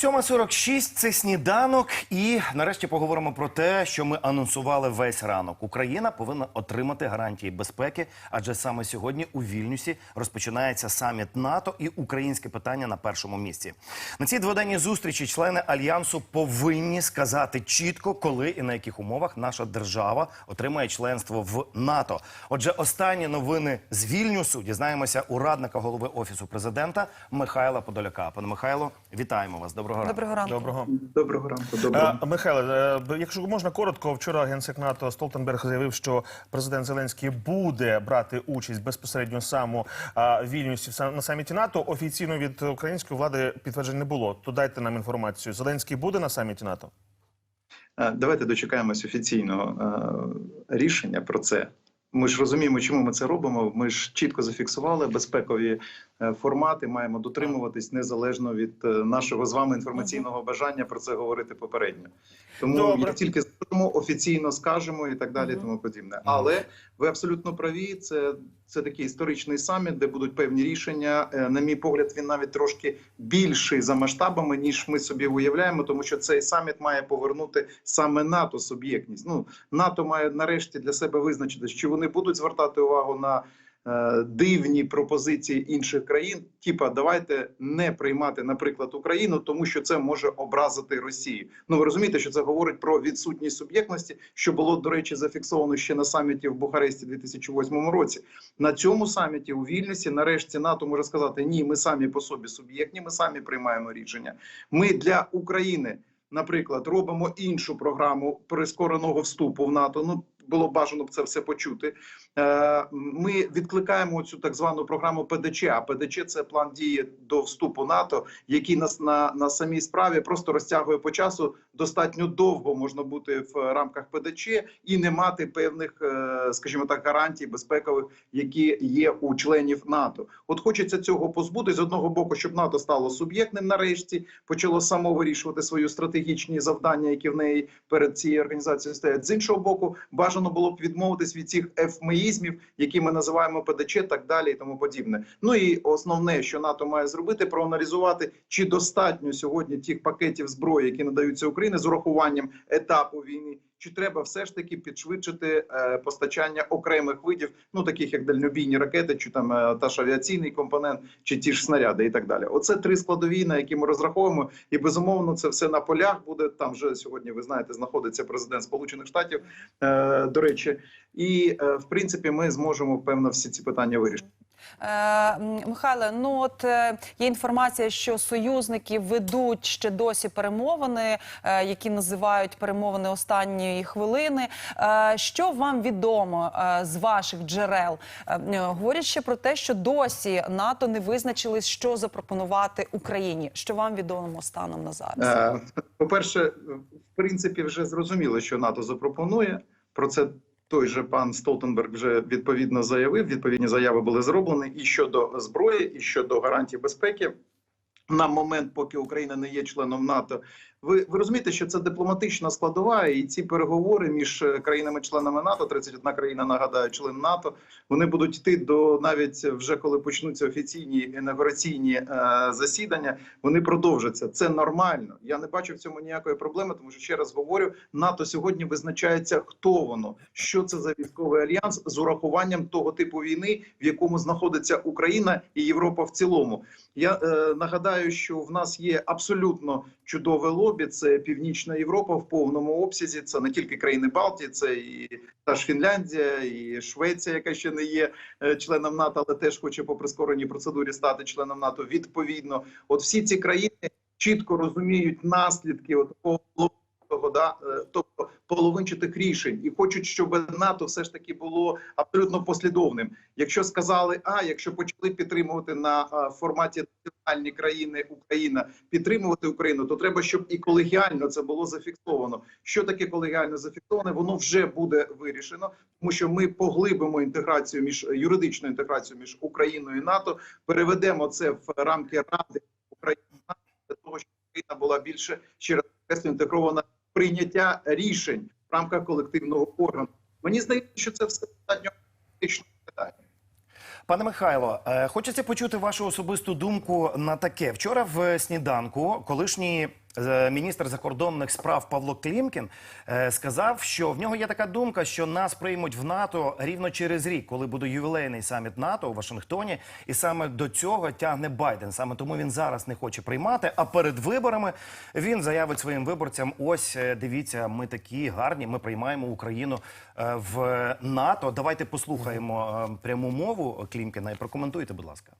Сьома 46 – це сніданок, і нарешті поговоримо про те, що ми анонсували весь ранок. Україна повинна отримати гарантії безпеки, адже саме сьогодні у Вільнюсі розпочинається саміт НАТО і українське питання на першому місці. На цій дводенній зустрічі члени альянсу повинні сказати чітко, коли і на яких умовах наша держава отримає членство в НАТО. Отже, останні новини з Вільнюсу дізнаємося у радника голови офісу президента Михайла Подоляка. Пане Михайло, вітаємо вас. Доброго ранку. Доброго ранку. Доброго. Доброго ранку. Доброго. Михайле, е, якщо можна коротко, вчора генсек НАТО Столтенберг заявив, що президент Зеленський буде брати участь безпосередньо сам у а, Вільнюсі на саміті НАТО. Офіційно від української влади підтверджень не було. То дайте нам інформацію. Зеленський буде на саміті НАТО? Е, Давайте дочекаємось офіційного е, рішення про це. Ми ж розуміємо, чому ми це робимо. Ми ж чітко зафіксували безпекові формати. Маємо дотримуватись незалежно від е, нашого з вами інформаційного бажання про це говорити попередньо. Тому Добре. як тільки скажемо, офіційно скажемо і так далі, тому подібне. Але ви абсолютно праві. Це, це такий історичний саміт, де будуть певні рішення. Е, На мій погляд, він навіть трошки більший за масштабами, ніж ми собі уявляємо, тому що цей саміт має повернути саме НАТО суб'єктність. Ну НАТО має нарешті для себе визначити, що вони будуть звертати увагу на. Е, Дивні пропозиції інших країн, типа давайте не приймати, наприклад, Україну, тому що це може образити Росію. Ну ви розумієте, що це говорить про відсутність суб'єктності, що було до речі зафіксовано ще на саміті в Бухаресті 2008 році. На цьому саміті у Вільнюсі нарешті НАТО може сказати: ні, ми самі по собі суб'єктні, ми самі приймаємо рішення. Ми для України, наприклад, робимо іншу програму прискореного вступу в НАТО. Ну було бажано б це все почути. Е, Ми відкликаємо цю так звану програму ПДЧ. А ПДЧ це план дії до вступу НАТО, який нас на, на самій справі просто розтягує по часу. Достатньо довго можна бути в рамках ПДЧ і не мати певних, е, скажімо так, гарантій безпекових, які є у членів НАТО. От хочеться цього позбути з одного боку, щоб НАТО стало суб'єктним нарешті, почало само вирішувати свої стратегічні завдання, які в неї перед цією організацією стоять. З іншого боку, бажано було б відмовитись від цих ефмеїзмів, які ми називаємо ПДЧ, так далі і тому подібне. Ну і основне, що НАТО має зробити, проаналізувати, чи достатньо сьогодні тих пакетів зброї, які надаються Україні з урахуванням етапу війни. Чи треба все ж таки підшвидшити е, постачання окремих видів, ну таких як дальнобійні ракети, чи там е, та ж авіаційний компонент, чи ті ж снаряди, і так далі? Оце три складові, на які ми розраховуємо, і безумовно це все на полях буде. Там вже сьогодні ви знаєте, знаходиться президент Сполучених Штатів, е, до речі, і в принципі ми зможемо певно всі ці питання вирішити. Е, Михайле, ну от е, є інформація, що союзники ведуть ще досі перемовини, е, які називають перемовини останньої хвилини. Що вам відомо з ваших джерел? Говорять ще про те, що досі НАТО не визначились, що запропонувати Україні. Що вам відомо станом на зараз? Е, По-перше, в принципі, вже зрозуміло, що НАТО запропонує. Про це той же пан Столтенберг вже відповідно заявив. Відповідні заяви були зроблені і щодо зброї, і щодо гарантій безпеки. На момент, поки Україна не є членом НАТО, ви, ви розумієте, що це дипломатична складова, і ці переговори між е, країнами-членами НАТО, 31 країна нагадаю, член НАТО, вони будуть йти до навіть вже коли почнуться офіційні інаугураційні е, засідання. Вони продовжаться. Це нормально. Я не бачу в цьому ніякої проблеми, тому що ще раз говорю: НАТО сьогодні визначається, хто воно, що це за військовий альянс з урахуванням того типу війни, в якому знаходиться Україна і Європа в цілому. Я е, нагадаю, що в нас є абсолютно чудове лобі. Це Північна Європа в повному обсязі. Це не тільки країни Балтії, це і та ж Фінляндія, і Швеція, яка ще не є е, членом НАТО, але теж хоче по прискореній процедурі стати членом НАТО. Відповідно, от всі ці країни чітко розуміють наслідки такого да, е, тобто половинчатих рішень, і хочуть, щоб НАТО все ж таки було абсолютно послідовним. Якщо сказали, а якщо почали підтримувати на форматі національні країни Україна підтримувати Україну, то треба, щоб і колегіально це було зафіксовано. Що таке колегіально зафіксоване? Воно вже буде вирішено, тому що ми поглибимо інтеграцію між юридичну інтеграцію між Україною і НАТО, переведемо це в рамки Ради України для того, щоб більше ще раз інтегроване прийняття рішень в рамках колективного органу. Мені здається, що це все достатньо критичне питання. Пане Михайло, е, хочеться почути вашу особисту думку на таке. Вчора в сніданку колишній міністр закордонних справ Павло Клімкін е, сказав, що в нього є така думка, що нас приймуть в НАТО рівно через рік, коли буде ювілейний саміт НАТО у Вашингтоні, і саме до цього тягне Байден. Саме тому він зараз не хоче приймати. А перед виборами він заявить своїм виборцям: ось е, дивіться, ми такі гарні. Ми приймаємо Україну е, в НАТО. Давайте послухаємо е, пряму мову Клімкіна і прокоментуйте, будь ласка.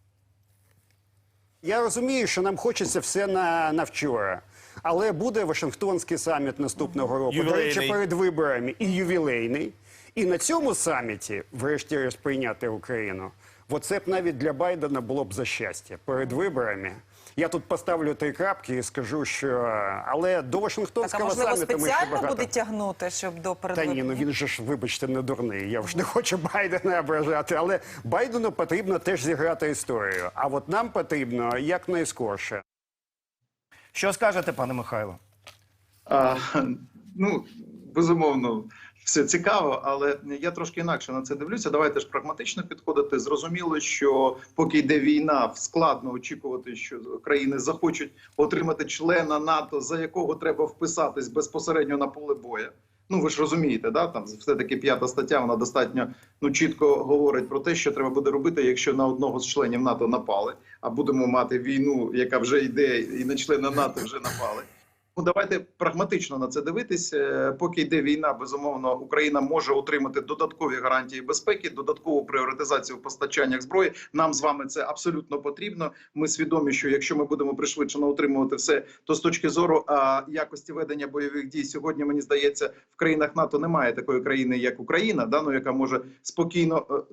Я розумію, що нам хочеться все на, на вчора. Але буде Вашингтонський саміт наступного року. До речі, перед виборами і ювілейний. І на цьому саміті, врешті, прийняти Україну. Оце б навіть для Байдена було б за щастя. Перед виборами. Я тут поставлю три крапки і скажу, що але до Так, а Вашингтонського можливо, саміту ми ще багато. буде тягнути, щоб до Та ні, ну він же ж, вибачте, не дурний. Я ж не хочу Байдена ображати, але Байдену потрібно теж зіграти історію. А от нам потрібно якнайскорше. Що скажете, пане Михайло? А, ну, безумовно, все цікаво, але я трошки інакше на це дивлюся. Давайте ж прагматично підходити. Зрозуміло, що поки йде війна, складно очікувати, що країни захочуть отримати члена НАТО, за якого треба вписатись безпосередньо на поле боя. Ну ви ж розумієте, да там все таки п'ята стаття. Вона достатньо ну чітко говорить про те, що треба буде робити, якщо на одного з членів НАТО напали, а будемо мати війну, яка вже йде, і на члена НАТО вже напали. Ну, давайте прагматично на це дивитись. Е, Поки йде війна, безумовно, Україна може отримати додаткові гарантії безпеки, додаткову пріоритизацію в постачаннях зброї. Нам з вами це абсолютно потрібно. Ми свідомі, що якщо ми будемо пришвидшено отримувати все, то з точки зору а, якості ведення бойових дій сьогодні мені здається, в країнах НАТО немає такої країни, як Україна, да, ну, яка може спокійно.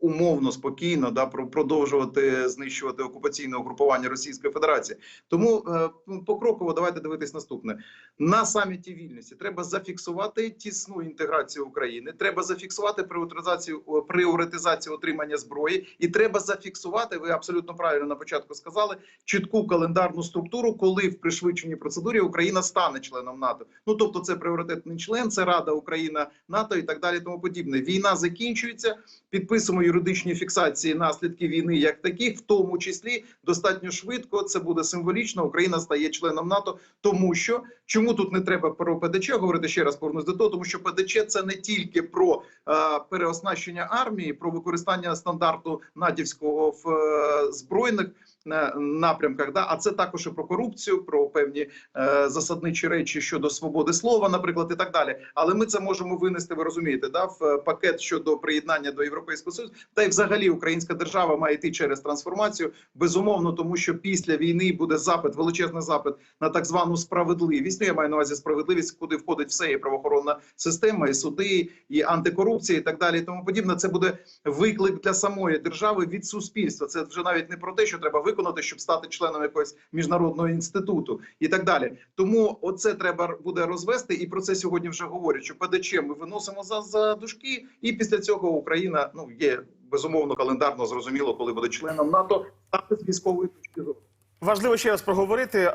Умовно спокійно да про- продовжувати знищувати окупаційне угрупування Російської Федерації. Тому е, ну, покроково давайте дивитись наступне на саміті вільності. Треба зафіксувати тісну інтеграцію України. Треба зафіксувати пріоритизацію пріоритизацію отримання зброї, і треба зафіксувати. Ви абсолютно правильно на початку сказали чітку календарну структуру, коли в пришвидшеній процедурі Україна стане членом НАТО. Ну тобто, це пріоритетний член, це Рада Україна НАТО і так далі. Тому подібне. Війна закінчується. Підписуємо юридичні фіксації наслідків війни, як таких, в тому числі достатньо швидко. Це буде символічно. Україна стає членом НАТО, тому що чому тут не треба про ПДЧ говорити ще раз повернусь до того, тому що ПДЧ це не тільки про е, переоснащення армії, про використання стандарту натівського в е, збройних напрямках, да, а це також і про корупцію, про певні е, засадничі речі щодо свободи слова, наприклад, і так далі. Але ми це можемо винести. Ви розумієте, да, в е, пакет щодо приєднання до Європейського Союзу. Та й взагалі українська держава має йти через трансформацію. Безумовно, тому що після війни буде запит, величезний запит на так звану справедливість. Ну я маю на увазі справедливість, куди входить все і правоохоронна система, і суди, і антикорупція, і так далі. І тому подібне. Це буде виклик для самої держави від суспільства. Це вже навіть не про те, що треба виконати, щоб стати членом якогось міжнародного інституту і так далі. Тому оце треба буде розвести, і про це сьогодні вже говорять. Що ПДЧ ми виносимо за, за дужки, і після цього Україна ну є безумовно календарно зрозуміло, коли буде членом НАТО, стати з військової точки зору. Важливо ще раз проговорити.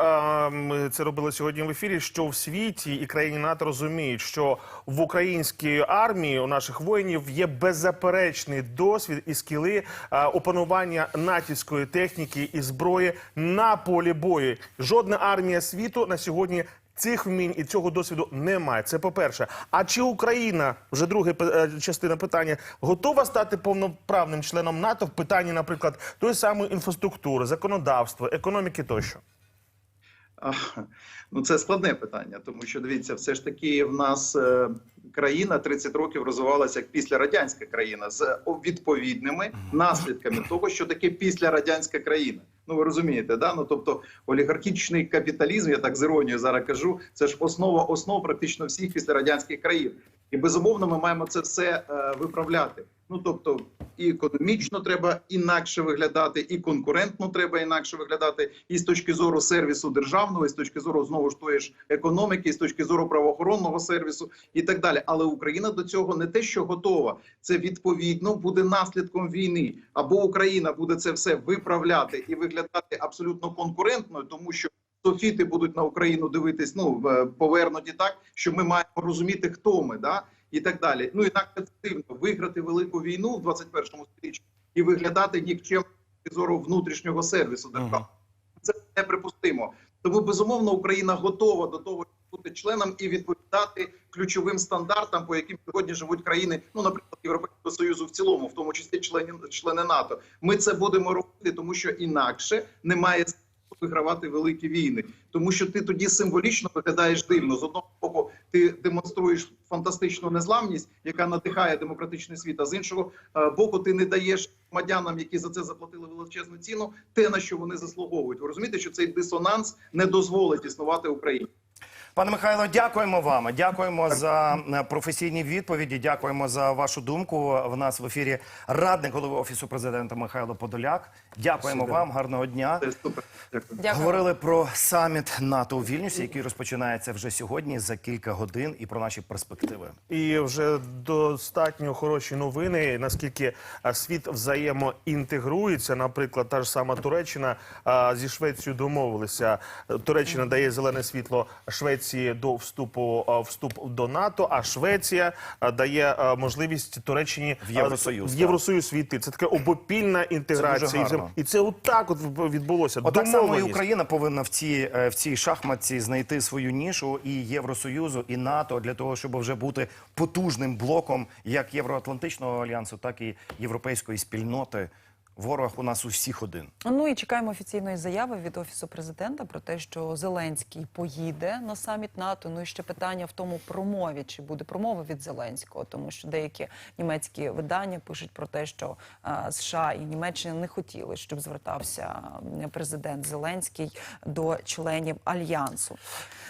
Ми це робили сьогодні в ефірі. Що в світі і країні НАТО розуміють, що в українській армії у наших воїнів є беззаперечний досвід і скіли опанування натівської техніки і зброї на полі бою. Жодна армія світу на сьогодні. Цих вмінь і цього досвіду немає. Це по-перше. А чи Україна вже друга частина питання готова стати повноправним членом НАТО в питанні, наприклад, тої самої інфраструктури, законодавства, економіки тощо? А, Ну, це складне питання, тому що дивіться, все ж таки в нас е, країна 30 років розвивалася як післярадянська країна з відповідними наслідками того, що таке післярадянська країна. Ну ви розумієте, да? Ну тобто олігархічний капіталізм, я так з іронією зараз кажу, це ж основа основ практично всіх післярадянських країн. І безумовно, ми маємо це все е, виправляти. Ну тобто, і економічно треба інакше виглядати, і конкурентно треба інакше виглядати, і з точки зору сервісу державного, і з точки зору знову ж тої ж економіки, і з точки зору правоохоронного сервісу, і так далі. Але Україна до цього не те, що готова, це відповідно буде наслідком війни. Або Україна буде це все виправляти і виглядати абсолютно конкурентною, тому що софіти будуть на Україну дивитись, ну повернуті так, що ми маємо розуміти, хто ми, да і так далі. Ну і так це виграти велику війну в 21-му сторіччі і виглядати нікчем зору внутрішнього сервісу держави. Це неприпустимо. Тому безумовно Україна готова до того, щоб бути членом і відповідати ключовим стандартам, по яким сьогодні живуть країни, ну наприклад, Європейського союзу в цілому, в тому числі члени члени НАТО. Ми це будемо робити, тому що інакше немає вигравати великі війни, тому що ти тоді символічно виглядаєш дивно. З одного боку, ти демонструєш фантастичну незламність, яка надихає демократичний світ. А з іншого е, боку, ти не даєш громадянам, які за це заплатили величезну ціну, те на що вони заслуговують. Ви розумієте, що цей дисонанс не дозволить існувати Україні. Пане Михайло, дякуємо вам. Дякуємо за е, професійні відповіді. Дякуємо за вашу думку. В нас в ефірі радник голови офісу президента Михайло Подоляк. Дякуємо вам. Гарного дня. Супер. Дякую. Дякую. Говорили про саміт НАТО у Вільнюсі, який розпочинається вже сьогодні за кілька годин, і про наші перспективи. І вже достатньо хороші новини, наскільки світ взаємоінтегрується. Наприклад, та ж сама Туреччина зі Швецією домовилися. Туреччина дає зелене світло Швеції до вступу вступ до НАТО, а Швеція дає можливість Туреччині В Євросоюз, в. Євросоюз війти. Це така обопільна інтеграція. Це І це- отак от відбулося. Отак само і Україна повинна в цій е, в цій шахматці знайти свою нішу і Євросоюзу, і НАТО для того, щоб вже бути потужним блоком як Євроатлантичного альянсу, так і європейської спільноти. Ворог у нас у всіх один. Ну і чекаємо офіційної заяви від офісу президента про те, що Зеленський поїде на саміт НАТО. Ну і ще питання в тому промові, чи буде промова від Зеленського, тому що деякі німецькі видання пишуть про те, що е, США і Німеччина не хотіли, щоб звертався президент Зеленський до членів альянсу.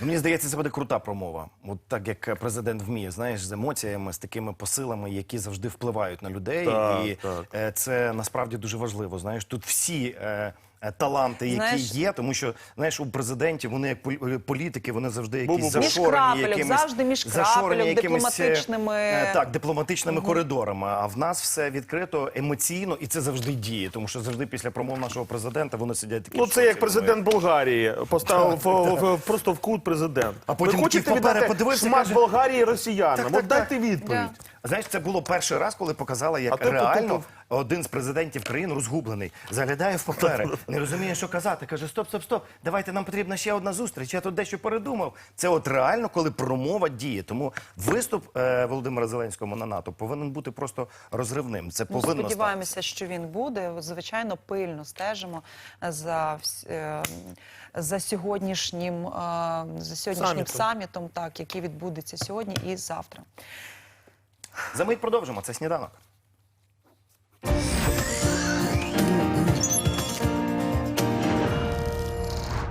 Мені здається, це буде крута промова. От так як президент вміє, знаєш, з емоціями, з такими посилами, які завжди впливають на людей. Так, і так. е, це насправді дуже важливо. Знаєш, тут всі. Е, Таланти, які Знаєш- є, тому що знаєш, у президентів вони як полі- політики, вони завжди якісь Бу-бу-бу. Між зашорені, крапельок, якимись, завжди між зашорені якимись, е, дипломатичними- е, так, дипломатичними коридорами. А в нас все відкрито емоційно, і це завжди діє, тому що завжди після промов нашого президента вони сидять такі. Ну, це як президент Болгарії поставив в- в- просто в кут президент. А потім Ви хочете папери віддати подивився, смак Болгарії росіянам? Так, От дайте відповідь. Знаєш, це було перший раз, коли показали, А як реально один з президентів країн розгублений. Заглядає в папери, не розуміє, що казати. Каже: Стоп, стоп, стоп, давайте нам потрібна ще одна зустріч. Я тут дещо передумав. Це от реально, коли промова діє. Тому виступ е, Володимира Зеленського на НАТО повинен бути просто розривним. Це Ну, повинно статися. сподіваємося, що він буде. Звичайно, пильно стежимо за, е, за сьогоднішнім, е, за сьогоднішнім Самітом. самітом, так, який відбудеться сьогодні і завтра. За мить продовжимо. Це сніданок.